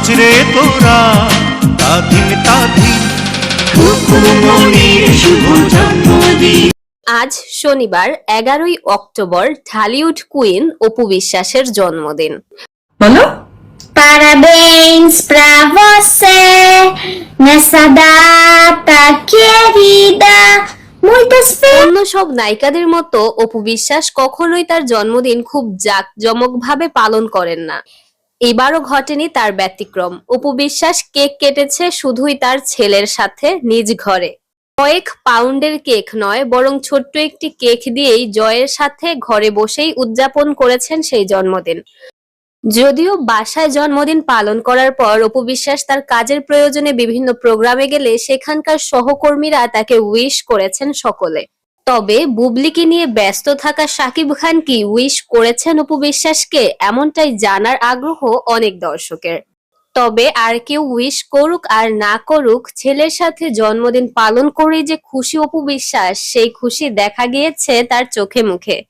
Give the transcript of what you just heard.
নাচরে তোরা তাধিন তাধিন খুকুমনির শুভ জন্মদিন। আজ শনিবার এগারোই অক্টোবর ঢালিউড কুইন অপু বিশ্বাসের জন্মদিন। বলো। Parabéns pra você nessa data querida. অন্য সব নায়িকাদের মতো অপু বিশ্বাস কখনোই তার জন্মদিন খুব জাঁকজমক ভাবে পালন করেন না। এবারও ঘটেনি তার ব্যতিক্রম। অপু বিশ্বাস কেক কেটেছে শুধুই তার ছেলের সাথে নিজ ঘরে। কয়েক পাউন্ডের কেক নয়, বরং ছোট্ট একটি কেক দিয়েই জয়ের সাথে ঘরে বসেই উদযাপন করেছেন সেই জন্মদিন। যদিও বাসায় জন্মদিন পালন করার পর অপু বিশ্বাস তার কাজের প্রয়োজনে বিভিন্ন প্রোগ্রামে গেলে সেখানকার সহকর্মীরা তাকে উইশ করেছেন সকলে। তবে বুবলিকে নিয়ে ব্যস্ত থাকা সাকিব খান কি উইশ করেছেন অপু বিশ্বাসকে? এমনটাই জানার আগ্রহ অনেক দর্শকের। তবে আর কেউ উইশ করুক আর না করুক, ছেলের সাথে জন্মদিন পালন করে যে খুশি অপু বিশ্বাস, সেই খুশি দেখা গিয়েছে তার চোখে মুখে।